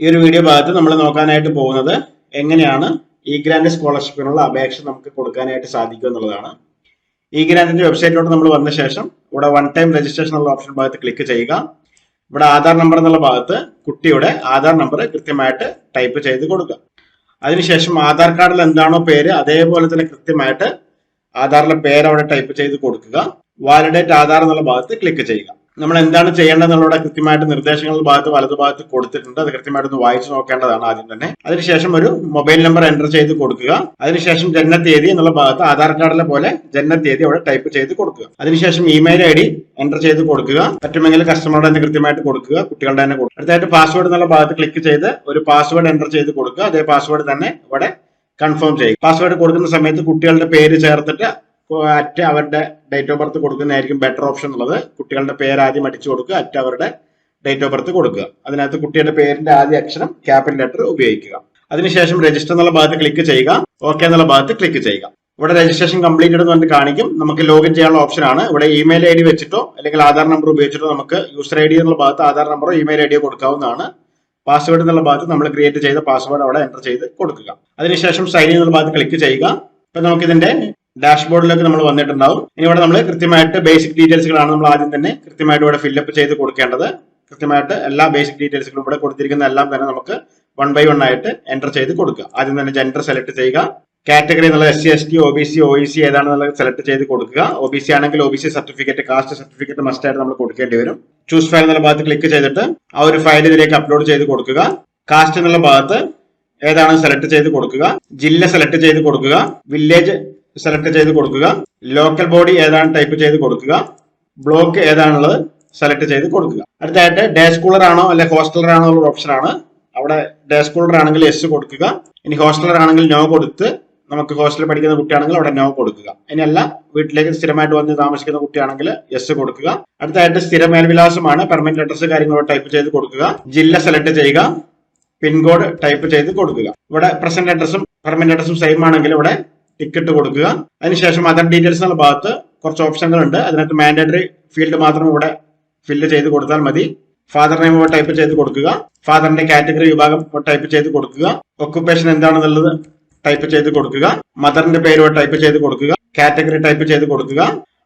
ഈ ഒരു വീഡിയോ ഭാഗത്ത് നമ്മൾ നോക്കാനായിട്ട് പോകുന്നത് എങ്ങനെയാണ് ഇ ഗ്രാൻഡ് സ്കോളർഷിപ്പിനുള്ള അപേക്ഷ നമുക്ക് കൊടുക്കാനായിട്ട് സാധിക്കും എന്നുള്ളതാണ്. ഇ ഗ്രാൻഡിന്റെ വെബ്സൈറ്റിലോട്ട് നമ്മൾ വന്ന ശേഷം ഇവിടെ വൺ ടൈം രജിസ്ട്രേഷൻ ഉള്ള ഓപ്ഷൻ ഭാഗത്ത് ക്ലിക്ക് ചെയ്യുക. ഇവിടെ ആധാർ നമ്പർ എന്നുള്ള ഭാഗത്ത് കുട്ടിയുടെ ആധാർ നമ്പർ കൃത്യമായിട്ട് ടൈപ്പ് ചെയ്ത് കൊടുക്കുക. അതിനുശേഷം ആധാർ കാർഡിൽ എന്താണോ പേര് അതേപോലെ തന്നെ കൃത്യമായിട്ട് ആധാറിലെ പേര് അവിടെ ടൈപ്പ് ചെയ്ത് കൊടുക്കുക. വാലിഡേറ്റ് ആധാർ എന്നുള്ള ഭാഗത്ത് ക്ലിക്ക് ചെയ്യുക. നമ്മൾ എന്താണ് ചെയ്യേണ്ടതെന്നുള്ള കൃത്യമായിട്ട് നിർദ്ദേശങ്ങൾ ഭാഗത്ത് വലതു ഭാഗത്ത് കൊടുത്തിട്ടുണ്ട്. അത് കൃത്യമായിട്ട് ഒന്ന് വായിച്ചു നോക്കേണ്ടതാണ് ആദ്യം തന്നെ. അതിനുശേഷം ഒരു മൊബൈൽ നമ്പർ എന്റർ ചെയ്ത് കൊടുക്കുക. അതിനുശേഷം ജനനത്തീയതി എന്നുള്ള ഭാഗത്ത് ആധാർ കാർഡിലെ പോലെ ജനനത്തീയതി അവിടെ ടൈപ്പ് ചെയ്ത് കൊടുക്കുക. അതിനുശേഷം ഇമെയിൽ ഐ ഡി എന്റർ ചെയ്ത് കൊടുക്കുക. പറ്റുമെങ്കിൽ കസ്റ്റമറുടെ തന്നെ കൃത്യമായിട്ട് കൊടുക്കുക. കുട്ടികളുടെ തന്നെ കൊടുക്കുക. അടുത്തായിട്ട് പാസ്വേഡ് എന്നുള്ള ഭാഗത്ത് ക്ലിക്ക് ചെയ്ത് ഒരു പാസ്വേഡ് എന്റർ ചെയ്ത് കൊടുക്കുക. അതേ പാസ്വേഡ് തന്നെ ഇവിടെ കൺഫേം ചെയ്യുക. പാസ്വേഡ് കൊടുക്കുന്ന സമയത്ത് കുട്ടികളുടെ പേര് ചേർത്തിട്ട് അറ്റ് അവരുടെ ഡേറ്റ് ഓഫ് ബർത്ത് കൊടുക്കുന്നതായിരിക്കും ബെറ്റർ ഓപ്ഷൻ ഉള്ളത് കുട്ടികളുടെ പേര് ആദ്യം അടിച്ചു കൊടുക്കുക അറ്റ് അവരുടെ ഡേറ്റ് ഓഫ് ബർത്ത് കൊടുക്കുക. അതിനകത്ത് കുട്ടിയുടെ പേരിന്റെ ആദ്യ അക്ഷരം ക്യാപിറ്റൽ ലെറ്റർ ഉപയോഗിക്കുക. അതിനുശേഷം രജിസ്റ്റർ എന്നുള്ള ഭാഗത്ത് ക്ലിക്ക് ചെയ്യുക. ഓക്കെ എന്നുള്ള ഭാഗത്ത് ക്ലിക്ക് ചെയ്യുക. ഇവിടെ രജിസ്ട്രേഷൻ കംപ്ലീറ്റഡ് എന്ന് പറഞ്ഞിട്ട് കാണിക്കും. നമുക്ക് ലോഗിൻ ചെയ്യാനുള്ള ഓപ്ഷൻ ആണ്. ഇവിടെ ഇമെയിൽ ഐ ഡി വെച്ചിട്ടോ അല്ലെങ്കിൽ ആധാർ നമ്പർ ഉപയോഗിച്ചിട്ടോ നമുക്ക് യൂസർ ഐ ഡി എന്നുള്ള ഭാഗത്ത് ആധാർ നമ്പറോ ഇമെയിൽ ഐ ഡിയോ കൊടുക്കാവുന്നതാണ്. പാസ്വേഡ് എന്നുള്ള ഭാഗത്ത് നമ്മൾ ക്രിയേറ്റ് ചെയ്ത പാസ്വേഡ് അവിടെ എന്റർ ചെയ്ത് കൊടുക്കുക. അതിനുശേഷം സൈൻ എന്നുള്ള ഭാഗത്ത് ക്ലിക്ക് ചെയ്യുക. ഇപ്പൊ നമുക്ക് ഇതിന്റെ ഡാഷ്ബോർഡിലേക്ക് നമ്മൾ വന്നിട്ടുണ്ടാവും. ഇനി ഇവിടെ നമ്മൾ കൃത്യമായിട്ട് ബേസിക് ഡീറ്റെയിൽസുകളാണ് നമ്മൾ ആദ്യം തന്നെ കൃത്യമായിട്ട് ഇവിടെ ഫില്ലപ്പ് ചെയ്ത് കൊടുക്കേണ്ടത്. കൃത്യമായിട്ട് എല്ലാ ബേസിക് ഡീറ്റെയിൽസുകളും ഇവിടെ കൊടുത്തിരിക്കുന്ന എല്ലാം തന്നെ നമുക്ക് വൺ ബൈ വൺ ആയിട്ട് എന്റർ ചെയ്ത് കൊടുക്കുക. ആദ്യം തന്നെ ജെൻഡർ സെലക്ട് ചെയ്യുക. കാറ്റഗറി എന്നുള്ള S C S T O B C O E C ഏതാണെന്നുള്ളത് select ചെയ്ത് കൊടുക്കുക. ഒ ബി സി ആണെങ്കിൽ O B C certificate caste certificate must ആയിട്ട് നമ്മൾ കൊടുക്കേണ്ടി വരും. ചൂസ് ഫയൽ എന്നുള്ള ഭാഗത്ത് ക്ലിക്ക് ചെയ്തിട്ട് ആ ഒരു ഫയൽ ഇതിലേക്ക് അപ്ലോഡ് ചെയ്ത് കൊടുക്കുക. കാസ്റ്റ് എന്നുള്ള ഭാഗത്ത് ഏതാണ് സെലക്ട് ചെയ്ത് കൊടുക്കുക. ജില്ല സെലക്ട് ചെയ്ത് കൊടുക്കുക. വില്ലേജ് സെലക്ട് ചെയ്ത് കൊടുക്കുക. ലോക്കൽ ബോഡി ഏതാണ് ടൈപ്പ് ചെയ്ത് കൊടുക്കുക. ബ്ലോക്ക് ഏതാണുള്ളത് സെലക്ട് ചെയ്ത് കൊടുക്കുക. അടുത്തായിട്ട് ഡേ സ്കൂളർ ആണോ അല്ലെ ഹോസ്റ്റലർ ആണോ ഉള്ള ഓപ്ഷൻ ആണ് അവിടെ ഡേ സ്കൂളർ ആണെങ്കിൽ എസ് കൊടുക്കുക. ഇനി ഹോസ്റ്റലർ ആണെങ്കിൽ നോ കൊടുത്ത് നമുക്ക് ഹോസ്റ്റലിൽ പഠിക്കുന്ന കുട്ടിയാണെങ്കിൽ അവിടെ നോ കൊടുക്കുക. ഇനിയല്ല വീട്ടിലേക്ക് സ്ഥിരമായിട്ട് വന്ന് താമസിക്കുന്ന കുട്ടിയാണെങ്കിൽ എസ് കൊടുക്കുക. അടുത്തായിട്ട് സ്ഥിര മേൽവിലാസമാണ് പെർമനന്റ് അഡ്രസ് കാര്യങ്ങളോ ടൈപ്പ് ചെയ്ത് കൊടുക്കുക. ജില്ല സെലക്ട് ചെയ്യുക. പിൻകോഡ് ടൈപ്പ് ചെയ്ത് കൊടുക്കുക. ഇവിടെ പ്രസന്റ് അഡ്രസ്സും പെർമനന്റ് അഡ്രസ്സും സെയിം ആണെങ്കിൽ ഇവിടെ ടിക്കറ്റ് കൊടുക്കുക. അതിനുശേഷം അതർ ഡീറ്റെയിൽസ് എന്നുള്ള ഭാഗത്ത് കുറച്ച് ഓപ്ഷനുകൾ ഉണ്ട്. അതിനകത്ത് മാൻഡേറ്ററി ഫീൽഡ് മാത്രം ഇവിടെ ഫില്ല് ചെയ്ത് കൊടുത്താൽ മതി. ഫാദർ നെയിം ഇവിടെ ടൈപ്പ് ചെയ്ത് കൊടുക്കുക. ഫാദറിന്റെ കാറ്റഗറി വിഭാഗം ടൈപ്പ് ചെയ്ത് കൊടുക്കുക. ഒക്കുപേഷൻ എന്താണെന്നുള്ളത് ടൈപ്പ് ചെയ്ത് കൊടുക്കുക. മദറിന്റെ പേര് ടൈപ്പ് ചെയ്ത് കൊടുക്കുക. കാറ്റഗറി ടൈപ്പ് ചെയ്ത് കൊടുക്കുക.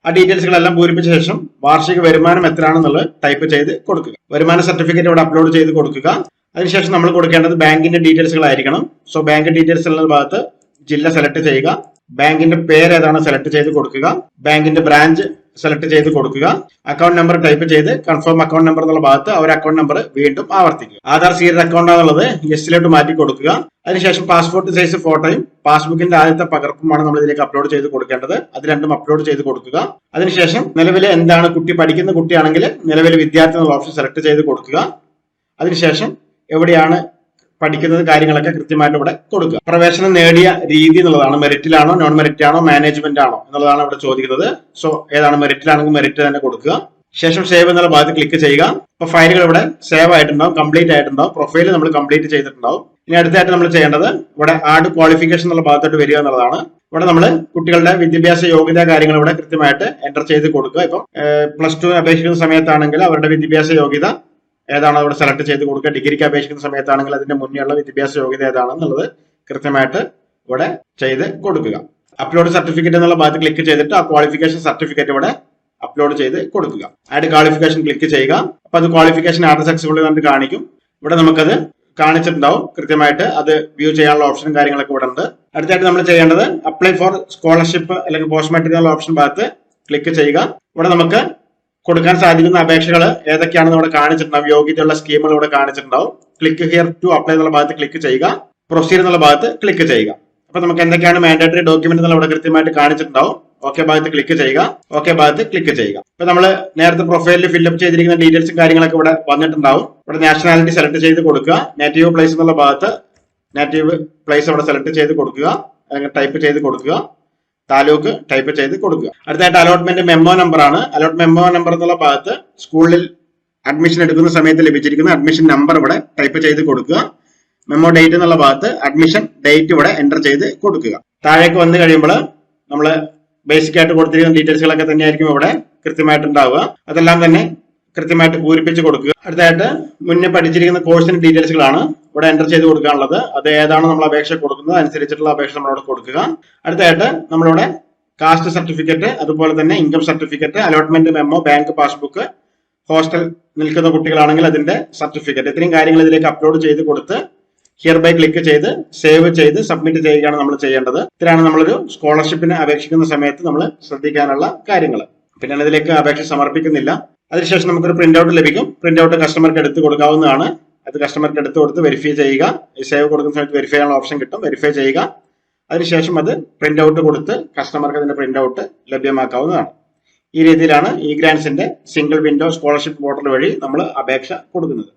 ആ ഡീറ്റെയിൽസുകളെല്ലാം പൂരിപ്പിച്ച ശേഷം വാർഷിക വരുമാനം എത്രയാണെന്നുള്ളത് ടൈപ്പ് ചെയ്ത് കൊടുക്കുക. വരുമാന സർട്ടിഫിക്കറ്റ് ഇവിടെ അപ്ലോഡ് ചെയ്ത് കൊടുക്കുക. അതിനുശേഷം നമ്മൾ കൊടുക്കേണ്ടത് ബാങ്കിന്റെ ഡീറ്റെയിൽസുകളായിരിക്കണം സോ ബാങ്ക് ഡീറ്റെയിൽസ് ഉള്ള ഭാഗത്ത് ജില്ല സെലക്ട് ചെയ്യുക. ബാങ്കിന്റെ പേര് ഏതാണ് സെലക്ട് ചെയ്ത് കൊടുക്കുക. ബാങ്കിന്റെ ബ്രാഞ്ച് സെലക്ട് ചെയ്ത് കൊടുക്കുക. അക്കൗണ്ട് നമ്പർ ടൈപ്പ് ചെയ്ത് കൺഫേം അക്കൗണ്ട് നമ്പർ എന്നുള്ള ഭാഗത്ത് ആ ഒരു അക്കൗണ്ട് നമ്പർ വീണ്ടും ആവർത്തിക്കുക. ആധാർ സീരിയൽ അക്കൗണ്ട് എന്നുള്ളത് എസിലോട്ട് മാറ്റി കൊടുക്കുക. അതിനുശേഷം പാസ്പോർട്ട് സൈസ് ഫോട്ടോയും പാസ്ബുക്കിന്റെ ആദ്യത്തെ പകർപ്പുമാണ് നമ്മൾ ഇതിലേക്ക് അപ്ലോഡ് ചെയ്ത് കൊടുക്കേണ്ടത്. അത് രണ്ടും അപ്ലോഡ് ചെയ്ത് കൊടുക്കുക. അതിനുശേഷം നിലവിലെ എന്താണ് കുട്ടി പഠിക്കുന്ന കുട്ടിയാണെങ്കിൽ നിലവിലെ വിദ്യാർത്ഥി എന്നുള്ള ഓപ്ഷൻ സെലക്ട് ചെയ്ത് കൊടുക്കുക. അതിനുശേഷം എവിടെയാണ് പഠിക്കുന്നത് കാര്യങ്ങളൊക്കെ കൃത്യമായിട്ട് ഇവിടെ കൊടുക്കുക. പ്രവേശനം നേടിയ രീതി എന്നുള്ളതാണ്. മെറിറ്റിലാണോ നോൺ മെറിറ്റ് ആണോ മാനേജ്മെന്റ് ആണോ എന്നുള്ളതാണ് ഇവിടെ ചോദിക്കുന്നത്. സോ ഏതാണ് മെറിറ്റിലാണെങ്കിൽ മെറിറ്റ് തന്നെ കൊടുക്കുക. ശേഷം സേവ് എന്നുള്ള ഭാഗത്ത് ക്ലിക്ക് ചെയ്യുക. അപ്പൊ ഫയലുകൾ ഇവിടെ സേവ് ആയിട്ടുണ്ടാവും കംപ്ലീറ്റ് ആയിട്ടുണ്ടാവും. പ്രൊഫൈൽ നമ്മൾ കംപ്ലീറ്റ് ചെയ്തിട്ടുണ്ടാവും. ഇനി അടുത്തായിട്ട് നമ്മൾ ചെയ്യേണ്ടത് ഇവിടെ ആഡ് ക്വാളിഫിക്കേഷൻ എന്നുള്ള ഭാഗത്തോട്ട് വരിക എന്നുള്ളതാണ്. ഇവിടെ നമ്മൾ കുട്ടികളുടെ വിദ്യാഭ്യാസ യോഗ്യത കാര്യങ്ങൾ ഇവിടെ കൃത്യമായിട്ട് എന്റർ ചെയ്ത് കൊടുക്കുക. ഇപ്പം പ്ലസ് ടു അപേക്ഷിക്കുന്ന സമയത്താണെങ്കിൽ അവരുടെ വിദ്യാഭ്യാസ യോഗ്യത ഏതാണ് അവിടെ സെലക്ട് ചെയ്ത് കൊടുക്കുക? ഡിഗ്രിക്ക് അപേക്ഷിക്കുന്ന സമയത്താണെങ്കിൽ അതിന്റെ മുന്നേയുള്ള വിദ്യാഭ്യാസ യോഗ്യത ഏതാണെന്നുള്ളത് കൃത്യമായിട്ട് ഇവിടെ ചെയ്ത് കൊടുക്കുക. അപ്ലോഡ് സർട്ടിഫിക്കറ്റ് എന്നുള്ള ഭാഗത്ത് ക്ലിക്ക് ചെയ്തിട്ട് ആ ക്വാളിഫിക്കേഷൻ സർട്ടിഫിക്കറ്റ് ഇവിടെ അപ്ലോഡ് ചെയ്ത് കൊടുക്കുക. ആഡ് ക്വാളിഫിക്കേഷൻ ക്ലിക്ക് ചെയ്യുക. അപ്പൊ അത് ക്വാളിഫിക്കേഷൻ ആഡ് സക്സസ്ഫുൾ കണ്ട് കാണിക്കും. ഇവിടെ നമുക്കത് കാണിച്ചിട്ടുണ്ടാവും. കൃത്യമായിട്ട് അത് വ്യൂ ചെയ്യാനുള്ള ഓപ്ഷനും കാര്യങ്ങളൊക്കെ ഇവിടെ ഉണ്ട്. അടുത്തായിട്ട് നമ്മൾ ചെയ്യേണ്ടത് അപ്ലൈ ഫോർ സ്കോളർഷിപ്പ് അല്ലെങ്കിൽ പോസ്റ്റ് മെറ്റീരിയൽ ഓപ്ഷൻ ഭാഗത്ത് ക്ലിക്ക് ചെയ്യുക. ഇവിടെ നമുക്ക് കൊടുക്കാൻ സാധിക്കുന്ന അപേക്ഷകൾ ഏതൊക്കെയാണെന്ന് ഇവിടെ കാണിച്ചിട്ടുണ്ടാവും? യോഗ്യതയുള്ള സ്കീമുകൾ ഇവിടെ കാണിച്ചിട്ടുണ്ടാവും. ക്ലിക്ക് ഹിയർ ടു അപ്ലൈ എന്നുള്ള ഭാഗത്ത് ക്ലിക്ക് ചെയ്യുക. പ്രൊസീഡ് എന്നുള്ള ഭാഗത്ത് ക്ലിക്ക് ചെയ്യുക. അപ്പൊ നമുക്ക് എന്തൊക്കെയാണ് മാൻഡേറ്ററി ഡോക്യുമെന്റ് എന്നുള്ള ഇവിടെ കൃത്യമായിട്ട് കാണിച്ചിട്ടുണ്ടാവും. ഓക്കെ ഭാഗത്ത് ക്ലിക്ക് ചെയ്യുക. ഓക്കെ ഭാഗത്ത് ക്ലിക്ക് ചെയ്യുക. ഇപ്പൊ നമ്മൾ നേരത്തെ പ്രൊഫൈലിൽ ഫില്ലപ്പ് ചെയ്തിരിക്കുന്ന ഡീറ്റെയിൽസും കാര്യങ്ങളൊക്കെ ഇവിടെ വന്നിട്ടുണ്ടാവും. ഇവിടെ നാഷണാലിറ്റി സെലക്ട് ചെയ്ത് കൊടുക്കുക. നേറ്റീവ് പ്ലേസ് എന്നുള്ള ഭാഗത്ത് നേറ്റീവ് പ്ലേസ് അവിടെ സെലക്ട് ചെയ്ത് കൊടുക്കുക. അല്ലെങ്കിൽ ടൈപ്പ് ചെയ്ത് കൊടുക്കുക. താലൂക്ക് ടൈപ്പ് ചെയ്ത് കൊടുക്കുക. അടുത്തായിട്ട് അലോട്ട്മെന്റ് മെമ്മോ നമ്പർ ആണ്. അലോട്ട് മെമ്മോ നമ്പർ എന്നുള്ള ഭാഗത്ത് സ്കൂളിൽ അഡ്മിഷൻ എടുക്കുന്ന സമയത്ത് ലഭിച്ചിരിക്കുന്ന അഡ്മിഷൻ നമ്പർ ഇവിടെ ടൈപ്പ് ചെയ്ത് കൊടുക്കുക. മെമ്മോ ഡേറ്റ് എന്നുള്ള ഭാഗത്ത് അഡ്മിഷൻ ഡേറ്റ് ഇവിടെ എന്റർ ചെയ്ത് കൊടുക്കുക. താഴേക്ക് വന്നു കഴിയുമ്പോൾ നമ്മൾ ബേസിക് ആയിട്ട് കൊടുത്തിരിക്കുന്ന ഡീറ്റെയിൽസുകളൊക്കെ തന്നെയായിരിക്കും ഇവിടെ കൃത്യമായിട്ട് ഉണ്ടാവുക അതെല്ലാം തന്നെ കൃത്യമായിട്ട് പൂരിപ്പിച്ച് കൊടുക്കുക. അടുത്തായിട്ട് മുന്നേ പഠിച്ചിരിക്കുന്ന കോഴ്സിന്റെ ഡീറ്റെയിൽസുകളാണ് ഇവിടെ എന്റർ ചെയ്ത് കൊടുക്കാനുള്ളത്. അത് ഏതാണ് നമ്മൾ അപേക്ഷ കൊടുക്കുന്നത്? അനുസരിച്ചിട്ടുള്ള അപേക്ഷ നമ്മളവിടെ കൊടുക്കുക. അടുത്തായിട്ട് നമ്മളിവിടെ കാസ്റ്റ് സർട്ടിഫിക്കറ്റ് അതുപോലെ തന്നെ income certificate allotment memo bank passbook hostel നിൽക്കുന്ന കുട്ടികളാണെങ്കിൽ അതിന്റെ സർട്ടിഫിക്കറ്റ് ഇത്രയും കാര്യങ്ങൾ ഇതിലേക്ക് അപ്ലോഡ് ചെയ്ത് കൊടുത്ത് ഹിയർ ബൈ ക്ലിക്ക് ചെയ്ത് സേവ് ചെയ്ത് സബ്മിറ്റ് ചെയ്യുകയാണ് നമ്മൾ ചെയ്യേണ്ടത്. ഇത്രയാണ് നമ്മളൊരു സ്കോളർഷിപ്പിന് അപേക്ഷിക്കുന്ന സമയത്ത് നമ്മൾ ശ്രദ്ധിക്കാനുള്ള കാര്യങ്ങൾ. പിന്നെ ഇതിലേക്ക് അപേക്ഷ സമർപ്പിക്കുന്നില്ല. അതിനുശേഷം നമുക്കൊരു പ്രിന്റ് ഔട്ട് ലഭിക്കും. പ്രിന്റ് ഔട്ട് കസ്റ്റമർക്ക് എടുത്ത് കൊടുക്കാവുന്നതാണ്. അത് കസ്റ്റമർക്ക് എടുത്ത് കൊടുത്ത് വെരിഫൈ ചെയ്യുക. സേവ് കൊടുക്കുന്ന സമയത്ത് വെരിഫൈ ചെയ്യാനുള്ള ഓപ്ഷൻ കിട്ടും. വെരിഫൈ ചെയ്യുക. അതിനുശേഷം അത് പ്രിന്റ് ഔട്ട് കൊടുത്ത് കസ്റ്റമർക്ക് അതിന്റെ പ്രിന്റ് ഔട്ട് ലഭ്യമാക്കാവുന്നതാണ്. ഈ രീതിയിലാണ് ഇ ഗ്രാൻസിന്റെ സിംഗിൾ വിൻഡോ സ്കോളർഷിപ്പ് പോർട്ടൽ വഴി നമ്മൾ അപേക്ഷ കൊടുക്കുന്നത്.